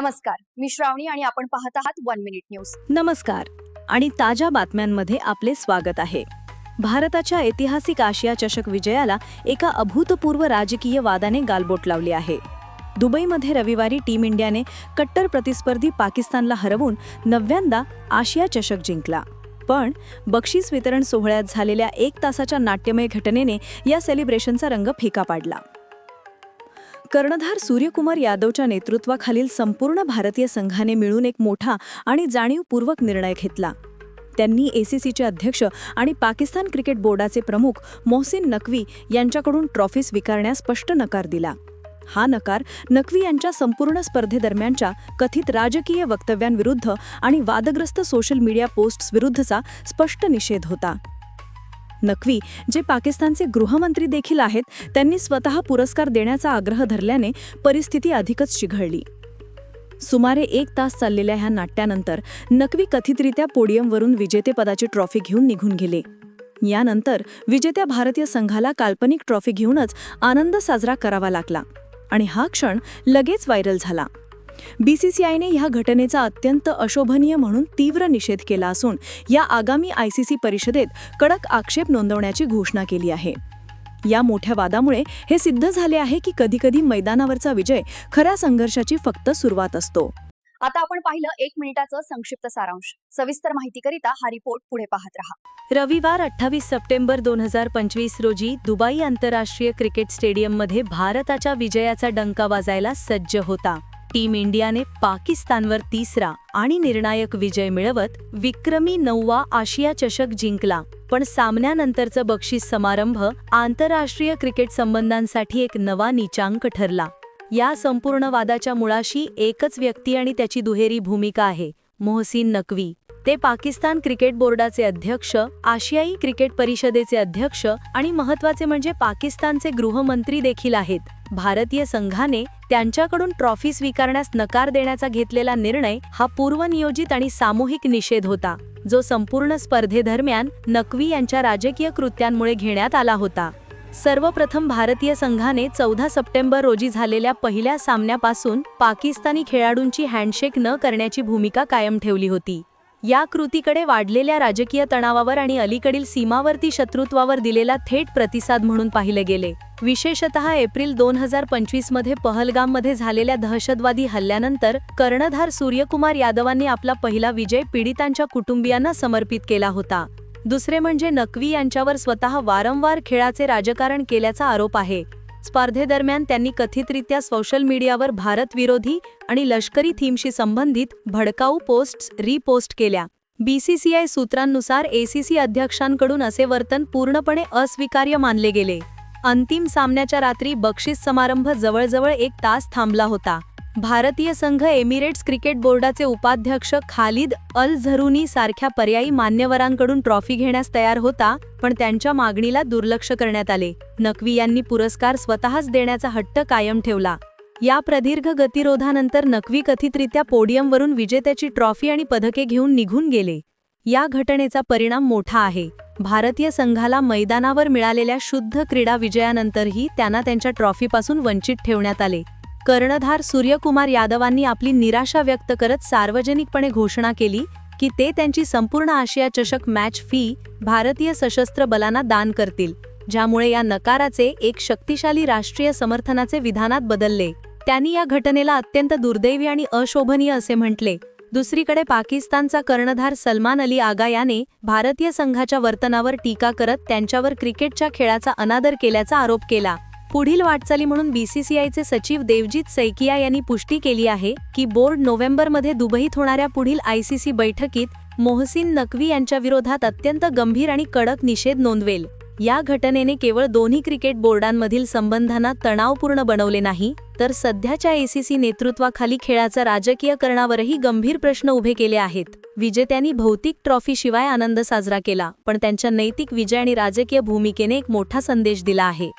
नमस्कार मी श्रावणी आणि आपण पाहत आहात वन मिनिट न्यूज. नमस्कार आणि ताज्या बातम्यांमध्ये आपले स्वागत आहे. भारताच्या ऐतिहासिक आशिया चषक विजयाला एका अभूतपूर्व राजकीय वादाने गालबोट लावली आहे. दुबईमध्ये रविवारी टीम इंडियाने कट्टर प्रतिस्पर्धी पाकिस्तानला हरवून नव्यांदा आशिया चषक जिंकला. पण बक्षीस वितरण सोहळ्यात झालेल्या एक तासाच्या नाट्यमय घटनेने या सेलिब्रेशनचा रंग फिका पाडला. कर्णधार सूर्यकुमार यादवच्या नेतृत्वाखालील संपूर्ण भारतीय संघाने मिळून एक मोठा आणि जाणीवपूर्वक निर्णय घेतला. त्यांनी एसीसीचे अध्यक्ष आणि पाकिस्तान क्रिकेट बोर्डाचे प्रमुख मोहसिन नकवी यांच्याकडून ट्रॉफी स्वीकारण्यास स्पष्ट नकार दिला. हा नकार नकवी यांच्या संपूर्ण स्पर्धेदरम्यानच्या कथित राजकीय वक्तव्यांविरुद्ध आणि वादग्रस्त सोशल मीडिया पोस्ट्स विरुद्धचा स्पष्ट निषेध होता. नकवी जे पाकिस्तानचे गृहमंत्री देखील आहेत त्यांनी स्वतः पुरस्कार देण्याचा आग्रह धरल्याने परिस्थिती अधिकच चिघळली. सुमारे एक तास चाललेल्या ह्या नाट्यानंतर नकवी कथितरित्या पोडियमवरून विजेतेपदाची ट्रॉफी घेऊन निघून गेले. यानंतर विजेत्या भारतीय संघाला काल्पनिक ट्रॉफी घेऊनच आनंद साजरा करावा लागला आणि हा क्षण लगेच व्हायरल झाला. बीसीसीआयने ह्या घटनेचा अत्यंत अशोभनीय म्हणून तीव्र निषेध केला असून या आगामी आयसीसी परिषदेत कडक आक्षेप नोंदवण्याची घोषणा केली आहे. या मोठ्या वादामुळे हे सिद्ध झाले आहे की कधीकधी मैदानावरचा विजय खऱ्या संघर्षाची फक्त सुरुवात असतो. आता आपण पाहिलं एक मिनिटाचं संक्षिप्त सारांश. सविस्तर माहितीकरिता हा रिपोर्ट पुढे पाहत रहा. रविवार अठ्ठावीस सप्टेंबर दोन हजार पंचवीस रोजी दुबई आंतरराष्ट्रीय क्रिकेट स्टेडियममध्ये भारताच्या विजयाचा डंका वाजायला सज्ज होता. टीम इंडियाने पाकिस्तानवर तिसरा आणि निर्णायक विजय मिळवत विक्रमी नववा आशिया चषक जिंकला. पण सामन्यानंतरचं बक्षीस समारंभ आंतरराष्ट्रीय क्रिकेट संबंधांसाठी एक नवा निचांक ठरला. या संपूर्ण वादाच्या मुळाशी एकच व्यक्ती आणि त्याची दुहेरी भूमिका आहे मोहसिन नकवी. ते पाकिस्तान क्रिकेट बोर्डाचे अध्यक्ष आशियाई क्रिकेट परिषदेचे अध्यक्ष आणि महत्त्वाचे म्हणजे पाकिस्तानचे गृहमंत्री देखील आहेत. भारतीय संघाने त्यांच्याकडून ट्रॉफी स्वीकारण्यास नकार देण्याचा घेतलेला निर्णय हा पूर्वनियोजित आणि सामूहिक निषेध होता जो संपूर्ण स्पर्धेदरम्यान नकवी यांच्या राजकीय कृत्यांमुळे घेण्यात आला होता. सर्वप्रथम भारतीय संघाने चौदा सप्टेंबर रोजी झालेल्या पहिल्या सामन्यापासून पाकिस्तानी खेळाडूंची हँडशेक न करण्याची भूमिका कायम ठेवली होती. या कृतीकडे वाढलेल्या राजकीय तणावावर आणि अलीकडील सीमावर्ती शत्रुत्वावर दिलेला थेट प्रतिसाद म्हणून पाहिले गेले. विशेषतः एप्रिल दोन हजार पंचवीसमध्ये पहलगाममध्ये झालेल्या दहशतवादी हल्ल्यानंतर कर्णधार सूर्यकुमार यादवांनी आपला पहिला विजय पीडितांच्या कुटुंबियांना समर्पित केला होता. दुसरे म्हणजे नकवी यांच्यावर स्वतः वारंवार खेळाचे राजकारण केल्याचा आरोप आहे. स्पर्धेदरम्यान त्यांनी कथितरित्या सोशल मीडियावर भारत विरोधी आणि लष्करी थीमशी संबंधित भडकाऊ पोस्ट्स रिपोस्ट केल्या. बीसीसीआय सूत्रांनुसार एसीसी अध्यक्षांकडून असे वर्तन पूर्णपणे अस्वीकार्य मानले गेले. अंतिम सामन्याच्या रात्री बक्षीस समारंभ जवळजवळ एक तास थांबला होता. भारतीय संघ एमिरेट्स क्रिकेट बोर्डाचे उपाध्यक्ष खालिद अल झरुनी सारख्या पर्यायी मान्यवरांकडून ट्रॉफी घेण्यास तयार होता पण त्यांच्या मागणीला दुर्लक्ष करण्यात आले. नकवी यांनी पुरस्कार स्वतःच देण्याचा हट्ट कायम ठेवला. या प्रदीर्घ गतिरोधानंतर नकवी कथितरित्या पोडियमवरून विजेत्याची ट्रॉफी आणि पदके घेऊन निघून गेले. या घटनेचा परिणाम मोठा आहे. भारतीय संघाला मैदानावर मिळालेल्या शुद्ध क्रीडा विजयानंतरही त्यांना त्यांच्या ट्रॉफीपासून वंचित ठेवण्यात आले. कर्णधार सूर्यकुमार यादवांनी आपली निराशा व्यक्त करत सार्वजनिकपणे घोषणा केली की ते त्यांची संपूर्ण आशिया चषक मॅच फी भारतीय सशस्त्र बलांना दान करतील ज्यामुळे या नकाराचे एक शक्तिशाली राष्ट्रीय समर्थनाचे विधानात बदलले. त्यांनी या घटनेला अत्यंत दुर्दैवी आणि अशोभनीय असे म्हटले. दुसरीकडे पाकिस्तानचा कर्णधार सलमान अली आगा याने भारतीय संघाच्या वर्तनावर टीका करत त्यांच्यावर क्रिकेटच्या खेळाचा अनादर केल्याचा आरोप केला. पुढील वाटचाली म्हणून बीसीसीआयचे सचिव देवजीत सैकिया यांनी पुष्टी केली आहे की बोर्ड नोव्हेंबरमध्ये दुबईत होणाऱ्या पुढील आयसीसी बैठकीत मोहसिन नकवी यांच्या विरोधात अत्यंत गंभीर आणि कडक निषेध नोंदवेल. या घटनेने केवळ दोन्ही क्रिकेट बोर्डांमधील संबंधांना तणावपूर्ण बनवले नाही तर सध्याच्या एसीसी नेतृत्वाखाली खेळाचा राजकीयकरणावरही गंभीर प्रश्न उभे केले आहेत. विजेत्यांनी भौतिक ट्रॉफीशिवाय आनंद साजरा केला पण त्यांच्या नैतिक विजय आणि राजकीय भूमिकेने एक मोठा संदेश दिला आहे.